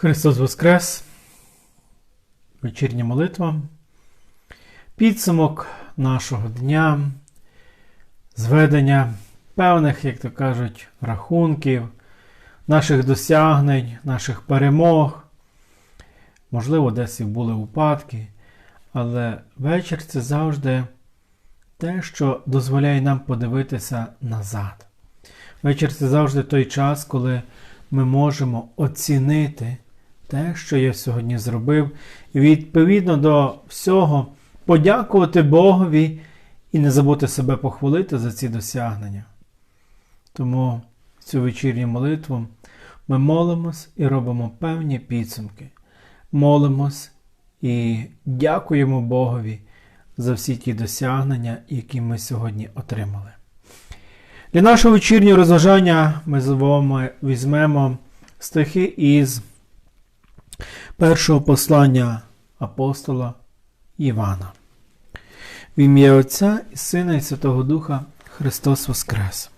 Христос Воскрес, вечірня молитва, підсумок нашого дня, зведення певних, як то кажуть, рахунків, наших досягнень, наших перемог. Можливо, десь і були упадки, але вечір це завжди те, що дозволяє нам подивитися назад. Вечір це завжди той час, коли ми можемо оцінити те, що я сьогодні зробив, і відповідно до всього подякувати Богові і не забути себе похвалити за ці досягнення. Тому цю вечірню молитву ми молимось і робимо певні підсумки. Молимось і дякуємо Богові за всі ті досягнення, які ми сьогодні отримали. Для нашого вечірнього розважання ми з вами візьмемо стихи із першого послання апостола Івана. В ім'я Отця і Сина і Святого Духа Христос Воскрес.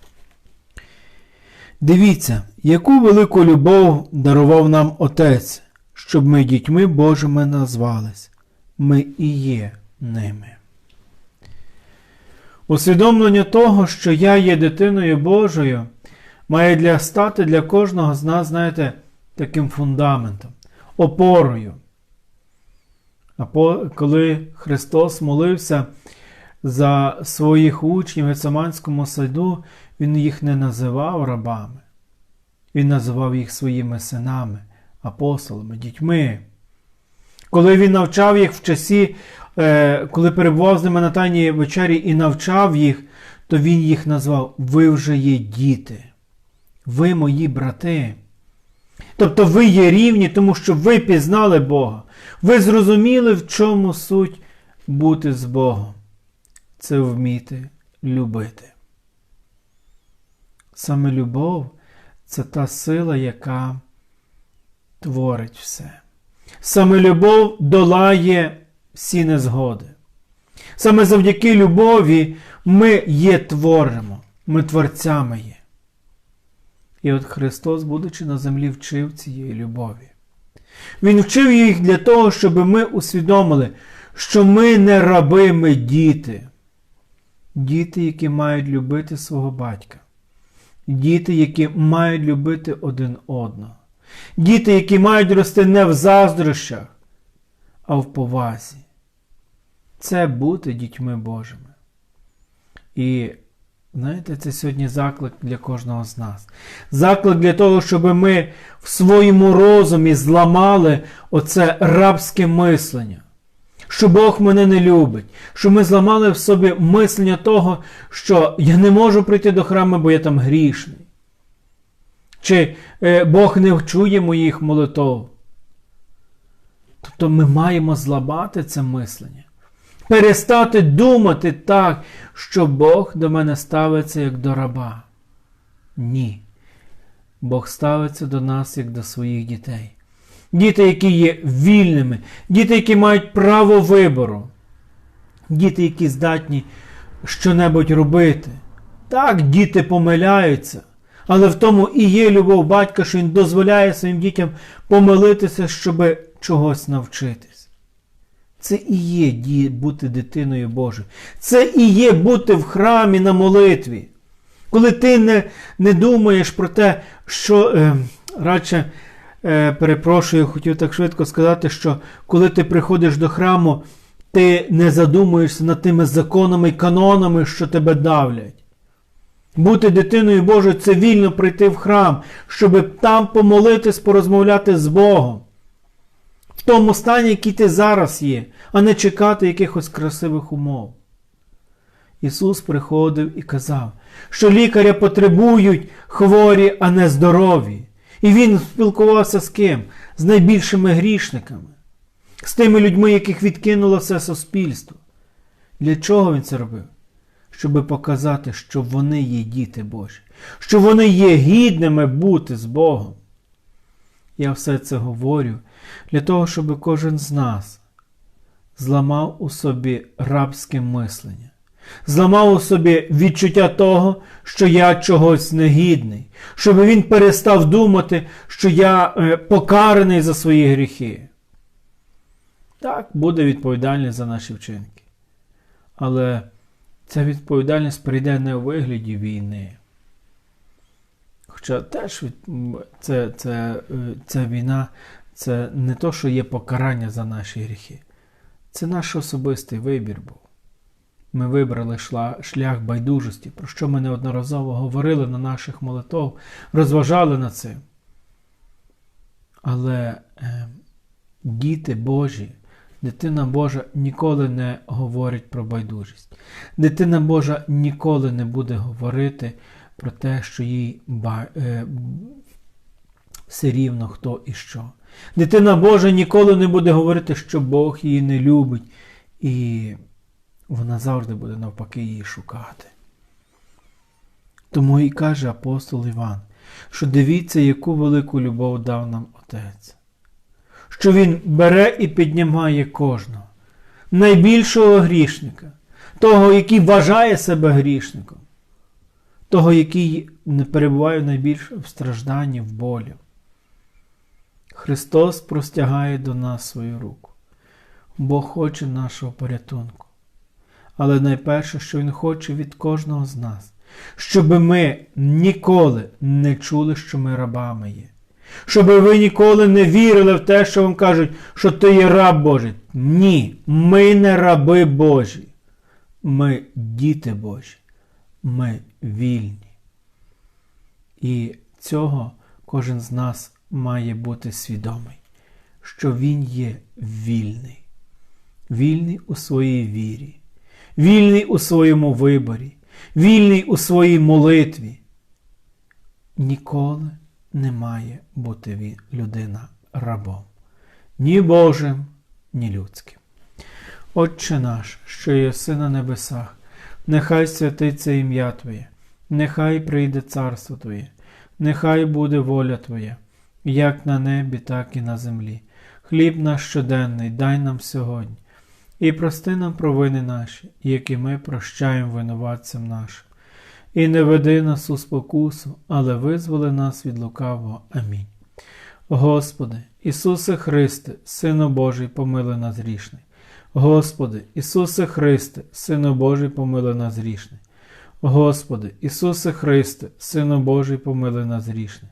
Дивіться, яку велику любов дарував нам Отець, щоб ми дітьми Божими назвались. Ми і є ними. Усвідомлення того, що я є дитиною Божою, має для стати для кожного з нас, знаєте, таким фундаментом, опорою. А коли Христос молився за своїх учнів в Гецаманському саду, Він їх не називав рабами. Він називав їх своїми синами, апостолами, дітьми. Коли він навчав їх в часі, е, коли перебував з ними на Тайній вечері і навчав їх, то він їх назвав Ви вже є діти, ви мої брати. Тобто ви є рівні, тому що ви пізнали Бога. Ви зрозуміли, в чому суть бути з Богом. Це вміти любити. Саме любов це та сила, яка творить все. Саме любов долає всі незгоди. Саме завдяки любові ми є творимо, ми творцями є. І от Христос, будучи на землі, вчив цієї любові. Він вчив їх для того, щоб ми усвідомили, що ми не раби, ми діти. Діти, які мають любити свого батька. Діти, які мають любити один одного. Діти, які мають рости не в заздрощах, а в повазі. Це бути дітьми Божими. І знаєте, це сьогодні заклик для кожного з нас. Заклик для того, щоб ми в своєму розумі зламали оце рабське мислення. Що Бог мене не любить, що ми зламали в собі мислення того, що я не можу прийти до храму, бо я там грішний. Чи е, Бог не чує моїх молитов. Тобто ми маємо зламати це мислення. Перестати думати так, що Бог до мене ставиться як до раба. Ні. Бог ставиться до нас як до своїх дітей. Діти, які є вільними, діти, які мають право вибору, діти, які здатні щонебудь робити. Так, діти помиляються, але в тому і є любов батька, що він дозволяє своїм дітям помилитися, щоб чогось навчитись. Це і є бути дитиною Божою. Це і є бути в храмі на молитві. Коли ти не не думаєш про те, що е, радше, е, перепрошую, хотів так швидко сказати, що коли ти приходиш до храму, ти не задумуєшся над тими законами і канонами, що тебе давлять. Бути дитиною Божою це вільно прийти в храм, щоб там помолитись, порозмовляти з Богом. Тому стані, який ти зараз є, а не чекати якихось красивих умов. Ісус приходив і казав, що лікаря потребують хворі, а не здорові. І Він спілкувався з ким? З найбільшими грішниками, з тими людьми, яких відкинуло все суспільство. Для чого Він це робив? Щоб показати, що вони є діти Божі, що вони є гідними бути з Богом. Я все це говорю для того, щоб кожен з нас зламав у собі рабське мислення, зламав у собі відчуття того, що я чогось негідний, щоб він перестав думати, що я е, покараний за свої гріхи. Так, буде відповідальність за наші вчинки. Але ця відповідальність прийде не у вигляді війни. Хоча теж від, це, це, е, ця війна це не то, що є покарання за наші гріхи. Це наш особистий вибір був. Ми вибрали шлях байдужості, про що ми неодноразово говорили на наших молитвах, розважали над цим. Але е, діти Божі, дитина Божа ніколи не говорить про байдужість. Дитина Божа ніколи не буде говорити про те, що їй ба, е, все рівно хто і що. Дитина Божа ніколи не буде говорити, що Бог її не любить, і вона завжди буде навпаки її шукати. Тому і каже апостол Іван, що дивіться, яку велику любов дав нам Отець, що Він бере і піднімає кожного, найбільшого грішника, того, який вважає себе грішником, того, який не перебуває найбільше в стражданні, в болі. Христос простягає до нас свою руку. Бог хоче нашого порятунку. Але найперше, що Він хоче від кожного з нас, щоб ми ніколи не чули, що ми рабами є. Щоб ви ніколи не вірили в те, що вам кажуть, що ти є раб Божий. Ні, ми не раби Божі. Ми діти Божі. Ми вільні. І цього кожен з нас має бути свідомий, що він є вільний, вільний у своїй вірі, вільний у своєму виборі, вільний у своїй молитві. Ніколи не має бути людина рабом, ні Божим, ні людським. Отче наш, що єси на небесах, нехай святиться ім'я Твоє, нехай прийде царство Твоє, нехай буде воля Твоя як на небі, так і на землі. Хліб наш щоденний дай нам сьогодні, і прости нам провини наші, які ми прощаємо винуватцям нашим. І не веди нас у спокусу, але визволи нас від лукавого. Амінь. Господи, Ісусе Христе, Сину Божий, помили нас грішний. Господи, Ісусе Христе, Сину Божий, помили нас грішний. Господи, Ісусе Христе, Сину Божий, помили нас грішний.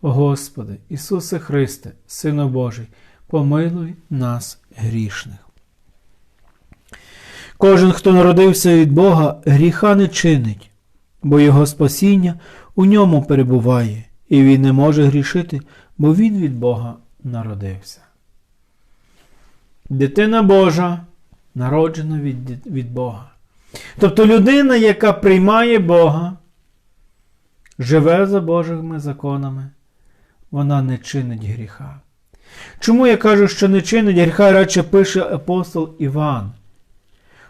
Господи, Ісусе Христе, Сину Божий, помилуй нас грішних. Кожен, хто народився від Бога, гріха не чинить, бо Його спасіння у ньому перебуває, і він не може грішити, бо Він від Бога народився. Дитина Божа народжена від, від Бога. Тобто людина, яка приймає Бога, живе за Божими законами вона не чинить гріха. Чому я кажу, що не чинить гріха, радше пише апостол Іван,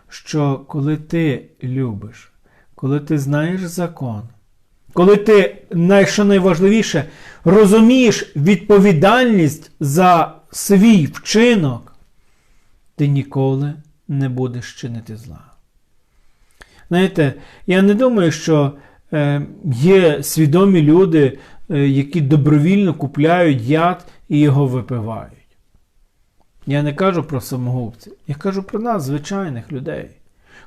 що коли ти любиш, коли ти знаєш закон, коли ти, що найважливіше, розумієш відповідальність за свій вчинок, ти ніколи не будеш чинити зла. Знаєте, я не думаю, що е, є свідомі люди, які добровільно купляють яд і його випивають. Я не кажу про самогубців, я кажу про нас, звичайних людей.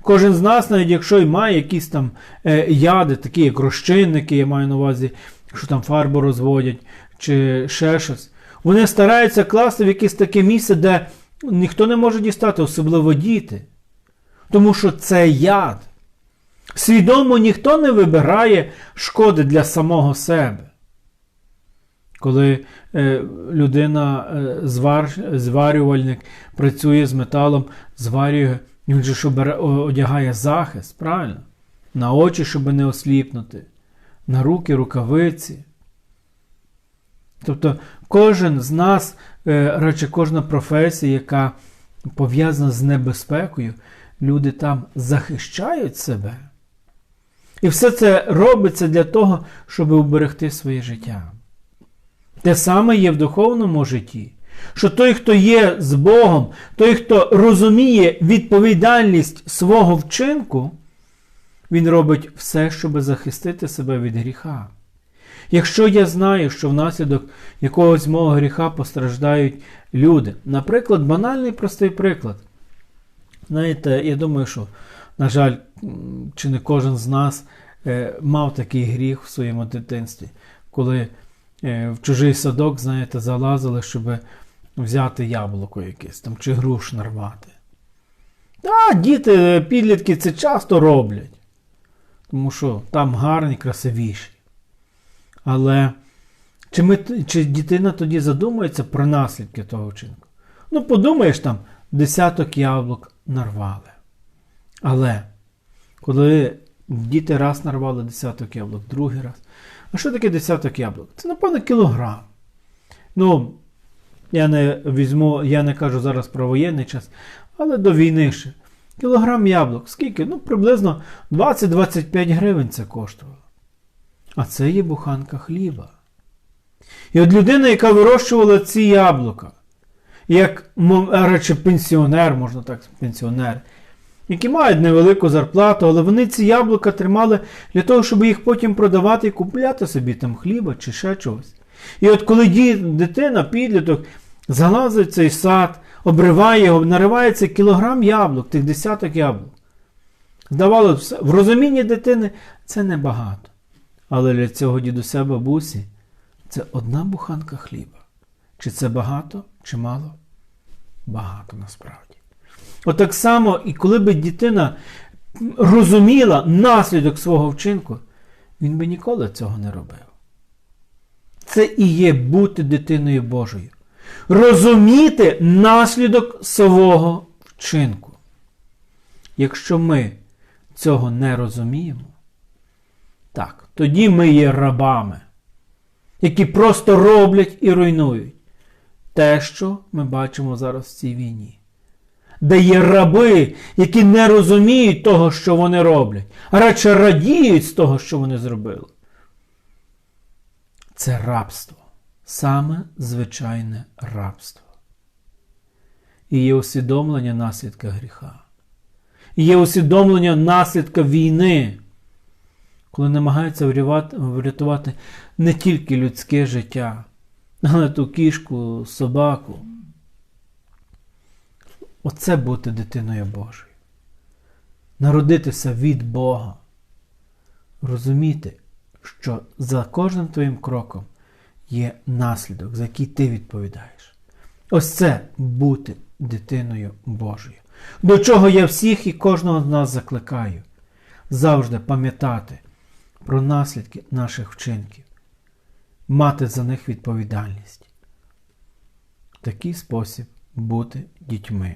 Кожен з нас, навіть якщо й має якісь там е, яди, такі як розчинники, я маю на увазі, якщо там фарбу розводять чи ще щось, вони стараються класти в якесь таке місце, де ніхто не може дістати, особливо діти. Тому що це яд. Свідомо ніхто не вибирає шкоди для самого себе. Коли е, людина, е, звар, зварювальник працює з металом, зварює, він же що одягає захист, правильно? на очі, щоб не осліпнути, на руки, рукавиці. Тобто кожен з нас, е, радше кожна професія, яка пов'язана з небезпекою, люди там захищають себе. І все це робиться для того, щоб уберегти своє життя. Те саме є в духовному житті, що той, хто є з Богом, той, хто розуміє відповідальність свого вчинку, він робить все, щоб захистити себе від гріха. Якщо я знаю, що внаслідок якогось мого гріха постраждають люди, наприклад, банальний простий приклад. Знаєте, я думаю, що, на жаль, чи не кожен з нас е, мав такий гріх в своєму дитинстві, коли в чужий садок, знаєте, залазили, щоб взяти яблуко якесь там, чи груш нарвати. Так, діти, підлітки це часто роблять. Тому що там гарні, красивіші. Але чи ми, чи дитина тоді задумується про наслідки того вчинку? Ну, подумаєш там, десяток яблук нарвали. Але коли діти раз нарвали десяток яблук, другий раз. А що таке десяток яблук? Це, напевно, кілограм. Ну, я не візьму, я не кажу зараз про воєнний час, але до війни ще. Кілограм яблук. Скільки? Ну, приблизно 20-25 гривень це коштувало. А це є буханка хліба. І от людина, яка вирощувала ці яблука, як речі, пенсіонер, можна так, пенсіонер, які мають невелику зарплату, але вони ці яблука тримали для того, щоб їх потім продавати і купляти собі там хліба чи ще чогось. І от коли дитина, підліток, залазить в цей сад, обриває його, наривається кілограм яблук, тих десяток яблук. Здавалося, в розумінні дитини це небагато. Але для цього дідуся бабусі це одна буханка хліба. Чи це багато, чи мало? Багато насправді. От само, і коли би дитина розуміла наслідок свого вчинку, він би ніколи цього не робив. Це і є бути дитиною Божою. Розуміти наслідок свого вчинку. Якщо ми цього не розуміємо, так, тоді ми є рабами, які просто роблять і руйнують те, що ми бачимо зараз в цій війні. Де є раби, які не розуміють того, що вони роблять, а радше радіють з того, що вони зробили. Це рабство, саме звичайне рабство. І є усвідомлення наслідка гріха. І є усвідомлення наслідка війни коли намагаються врятувати не тільки людське життя, але ту кішку, собаку. Оце бути дитиною Божою. Народитися від Бога. Розуміти, що за кожним твоїм кроком є наслідок, за який ти відповідаєш. Ось це бути дитиною Божою. До чого я всіх і кожного з нас закликаю. Завжди пам'ятати про наслідки наших вчинків, мати за них відповідальність. В такий спосіб бути дітьми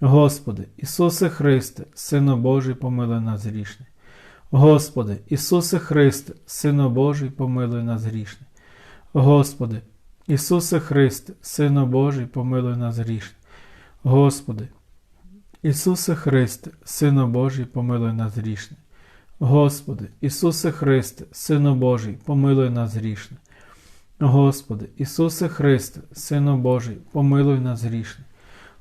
Господи, Ісусе Христе, Сино Божий, помилуй нас грішне. Господи, Ісусе Христе, Сино Божий, помилуй нас грішне. Господи, Ісусе Христе, Сино Божий, помилуй нас грішне. Господи, Ісусе Христе, Сино Божий, помилуй нас грішне. Господи, Ісусе Христе, Сину Божий, помилуй нас грішне. Господи, Ісусе Христе, Сину Божий, помилуй нас грішне.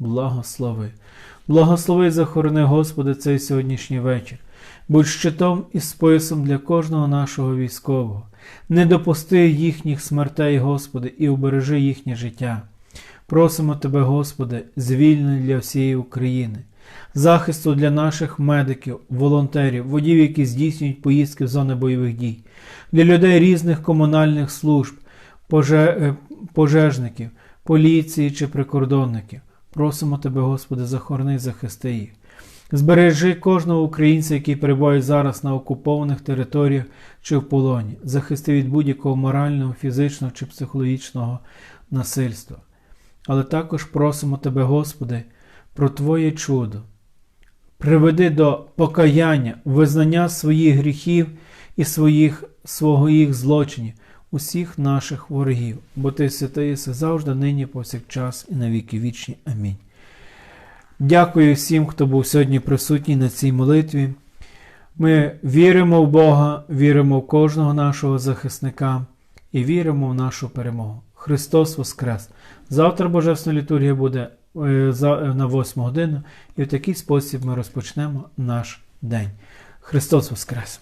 благослови. Благослови і захорони, Господи, цей сьогоднішній вечір. Будь щитом і списом для кожного нашого військового. Не допусти їхніх смертей, Господи, і убережи їхнє життя. Просимо Тебе, Господи, звільнення для всієї України, захисту для наших медиків, волонтерів, водів, які здійснюють поїздки в зони бойових дій, для людей різних комунальних служб, е, пожежників, поліції чи прикордонників. Просимо Тебе, Господи, захорони захисти їх. Збережи кожного українця, який перебуває зараз на окупованих територіях чи в полоні, захисти від будь-якого морального, фізичного чи психологічного насильства. Але також просимо Тебе, Господи, про Твоє чудо. Приведи до покаяння, визнання своїх гріхів і своїх, свого їх злочинів, усіх наших ворогів, бо Ти святий завжди, нині, повсякчас і на віки вічні. Амінь. Дякую всім, хто був сьогодні присутній на цій молитві. Ми віримо в Бога, віримо в кожного нашого захисника і віримо в нашу перемогу. Христос Воскрес! Завтра Божественна літургія буде е, на 8 годину, і в такий спосіб ми розпочнемо наш день. Христос Воскрес!